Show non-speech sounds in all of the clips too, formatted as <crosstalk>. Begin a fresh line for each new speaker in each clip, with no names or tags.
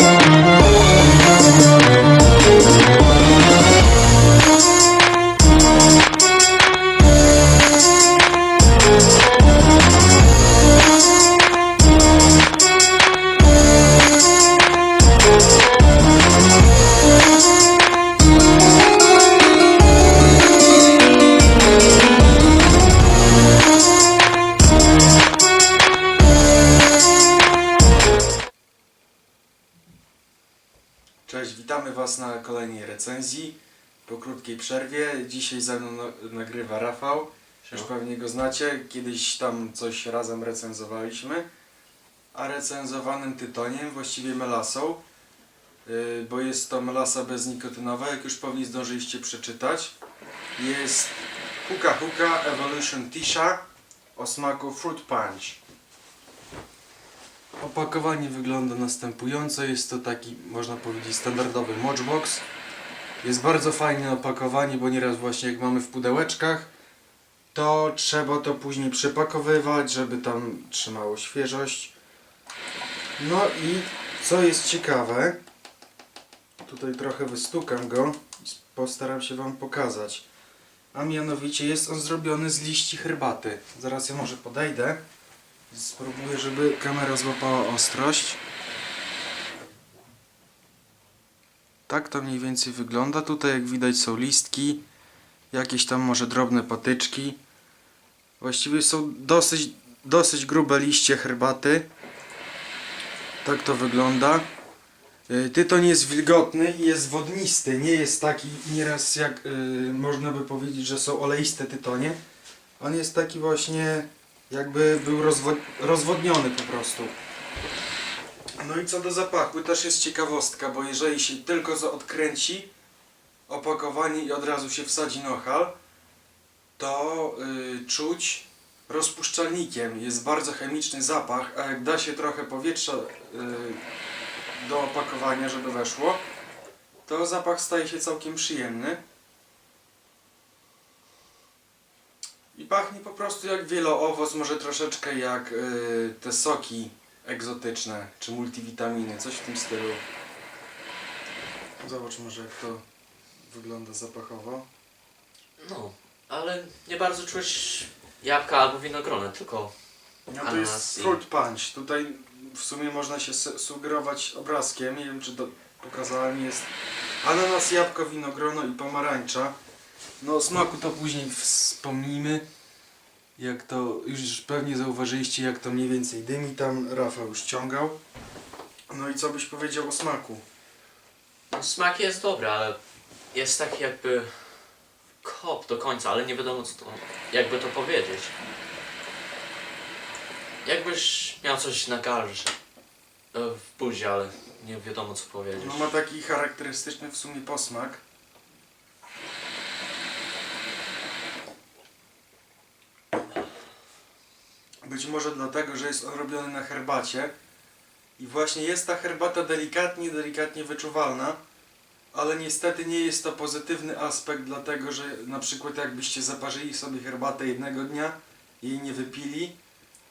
Thank you. Witamy Was na kolejnej recenzji. Po krótkiej przerwie. Dzisiaj ze mną na- nagrywa Rafał. Już pewnie go znacie. Kiedyś tam coś razem recenzowaliśmy. A recenzowanym tytoniem, właściwie melasą, yy, bo jest to melasa beznikotynowa, jak już pewnie zdążyliście przeczytać. Jest Huka Huka Evolution Tisha o smaku Fruit Punch. Opakowanie wygląda następująco. Jest to taki, można powiedzieć, standardowy Mochbox. Jest bardzo fajne opakowanie, bo nieraz właśnie jak mamy w pudełeczkach, to trzeba to później przepakowywać, żeby tam trzymało świeżość. No i co jest ciekawe, tutaj trochę wystukam go i postaram się Wam pokazać. A mianowicie jest on zrobiony z liści herbaty. Zaraz ja może podejdę. Spróbuję, żeby kamera złapała ostrość. Tak to mniej więcej wygląda. Tutaj jak widać są listki, jakieś tam może drobne patyczki. Właściwie są dosyć, dosyć grube liście herbaty. Tak to wygląda. Y, Tytoń jest wilgotny i jest wodnisty. Nie jest taki nieraz jak y, można by powiedzieć, że są oleiste tytonie. On jest taki właśnie jakby był rozwo- rozwodniony po prostu. No i co do zapachu, też jest ciekawostka, bo jeżeli się tylko za odkręci opakowanie i od razu się wsadzi nohal, to y, czuć rozpuszczalnikiem. Jest bardzo chemiczny zapach, a jak da się trochę powietrza y, do opakowania, żeby weszło, to zapach staje się całkiem przyjemny. I pachnie po prostu jak wieloowoc, może troszeczkę jak y, te soki egzotyczne, czy multivitaminy, coś w tym stylu. Zobacz może jak to wygląda zapachowo.
No, ale nie bardzo czuć jabłka albo winogrona, tylko
No to
Ananas
jest
i-
fruit punch. Tutaj w sumie można się su- sugerować obrazkiem. Nie wiem czy to pokazałem. Jest ananas, jabłko, winogrono i pomarańcza. No o smaku to później wspomnimy. Jak to już pewnie zauważyliście jak to mniej więcej dymi tam Rafał już ciągał. No i co byś powiedział o smaku?
no, smak jest dobry, ale jest taki jakby kop do końca, ale nie wiadomo co to, jakby to powiedzieć. Jakbyś miał coś na garze, e, w buzi, ale nie wiadomo co powiedzieć.
No ma taki charakterystyczny w sumie posmak. Być może dlatego, że jest on robiony na herbacie. I właśnie jest ta herbata delikatnie, delikatnie wyczuwalna, ale niestety nie jest to pozytywny aspekt, dlatego że na przykład jakbyście zaparzyli sobie herbatę jednego dnia jej nie wypili,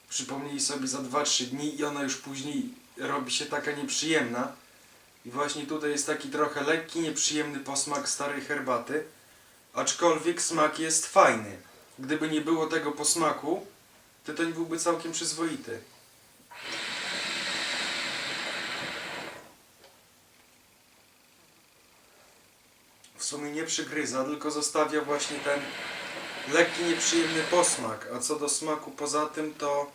przypomnieli sobie za 2-3 dni i ona już później robi się taka nieprzyjemna, i właśnie tutaj jest taki trochę lekki, nieprzyjemny posmak starej herbaty, aczkolwiek smak jest fajny. Gdyby nie było tego posmaku, tytoń byłby całkiem przyzwoity. W sumie nie przygryza, tylko zostawia właśnie ten lekki, nieprzyjemny posmak. A co do smaku poza tym, to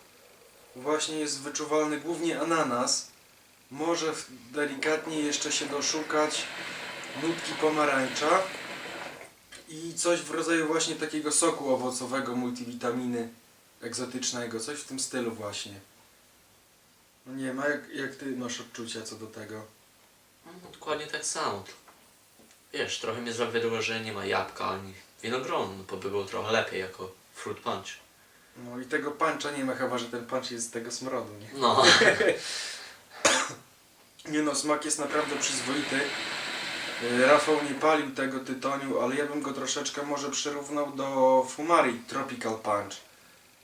właśnie jest wyczuwalny głównie ananas, może delikatnie jeszcze się doszukać nutki pomarańcza i coś w rodzaju właśnie takiego soku owocowego, multivitaminy egzotycznego, coś w tym stylu właśnie. No nie ma, jak, jak ty masz odczucia co do tego?
No, dokładnie tak samo. Wiesz, trochę mnie zawiodło, że nie ma jabłka ani winogronu, no, bo by było trochę lepiej jako fruit punch.
No i tego pancza nie ma, chyba że ten pancz jest z tego smrodu, nie?
No, <laughs>
Nie no, smak jest naprawdę przyzwoity. Y, Rafał nie palił tego tytoniu, ale ja bym go troszeczkę może przyrównał do Fumari Tropical Punch.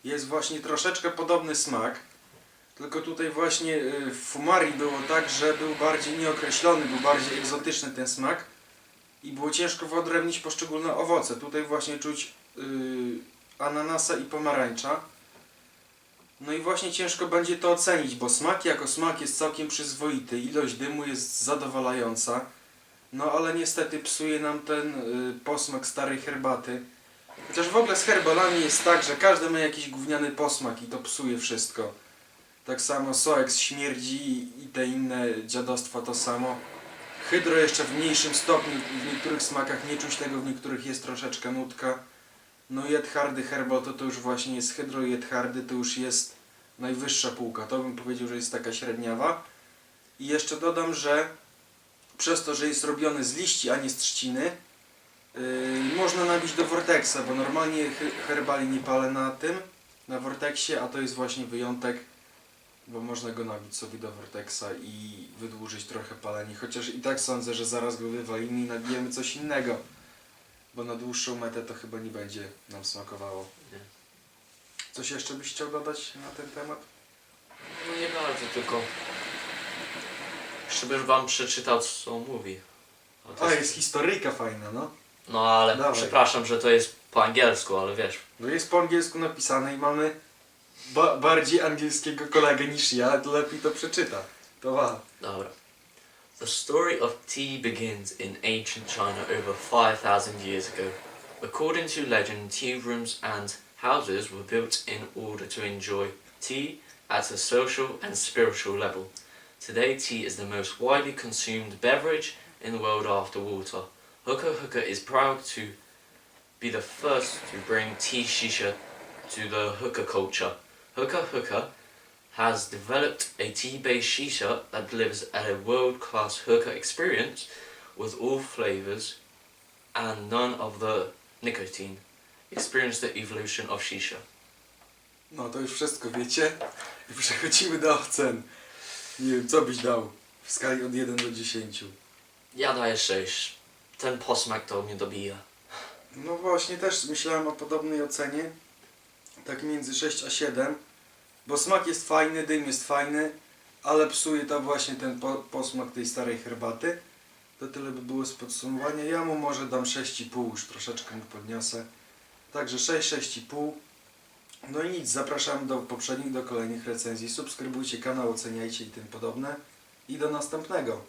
Jest właśnie troszeczkę podobny smak, Tylko tutaj właśnie y, w Fumarii było tak, że był bardziej nieokreślony, był bardziej egzotyczny ten smak i było ciężko wyodrębnić poszczególne owoce. Tutaj właśnie czuć y, ananasa i pomarańcza. No i właśnie ciężko będzie to ocenić, bo smak jako smak jest całkiem przyzwoity, ilość dymu jest zadowalająca. No ale niestety psuje nam ten y, posmak starej herbaty. Chociaż w ogóle z herbalami jest tak, że każdy ma jakiś gówniany posmak i to psuje wszystko. Tak samo Soex śmierdzi i te inne dziadostwa to samo. Hydro jeszcze w mniejszym stopniu, w niektórych smakach nie czuć tego, w niektórych jest troszeczkę nutka. No i Edhardy Herbal to, to już właśnie jest hydro i Edhardy to już jest najwyższa półka. To bym powiedział, że jest taka średniawa. I jeszcze dodam, że przez to, że jest robiony z liści, a nie z trzciny, Yy, można nabić do Vortexa, bo normalnie he- herbali nie palę na tym, na Vortexie, a to jest właśnie wyjątek, bo można go nabić sobie do Vortexa i wydłużyć trochę palenie, chociaż i tak sądzę, że zaraz go wywalimy i nabijemy coś innego, bo na dłuższą metę to chyba nie będzie nam smakowało. Coś jeszcze byś chciał dodać na ten temat?
No nie bardzo, tylko... Jeszcze bym wam przeczytał, co on mówi. O, to
A, jest historyjka fajna, no.
No ale
Dawaj.
przepraszam, że to jest po angielsku, ale wiesz.
No jest po angielsku napisane i mamy ba bardziej angielskiego kolegę niż ja, to lepiej to przeczyta. To wa.
Dobra. The story of tea begins in ancient China over 5,000 years ago. According to legend, tea rooms and houses were built in order to enjoy tea at a social and spiritual level. Today, tea is the most widely consumed beverage in the world after water. Hookah Hookah is proud to be the first to bring tea shisha to the hookah culture. Hookah Hookah has developed a tea-based shisha that delivers a world-class hookah experience with all flavors and none of the nicotine. Experience the evolution of shisha.
No to już wszystko wiecie. I przechodzimy do ocen. Nie wiem, co byś dał w skali od 1 do 10.
Ja daję 6. Ten posmak to mnie dobija.
No właśnie, też myślałem o podobnej ocenie. Tak między 6 a 7. Bo smak jest fajny, dym jest fajny, ale psuje to właśnie ten po posmak tej starej herbaty. To tyle by było z podsumowania. Ja mu może dam 6,5, już troszeczkę mu podniosę. Także 6, 6,5. No i nic, zapraszam do poprzednich, do kolejnych recenzji. Subskrybujcie kanał, oceniajcie i tym podobne. I do następnego.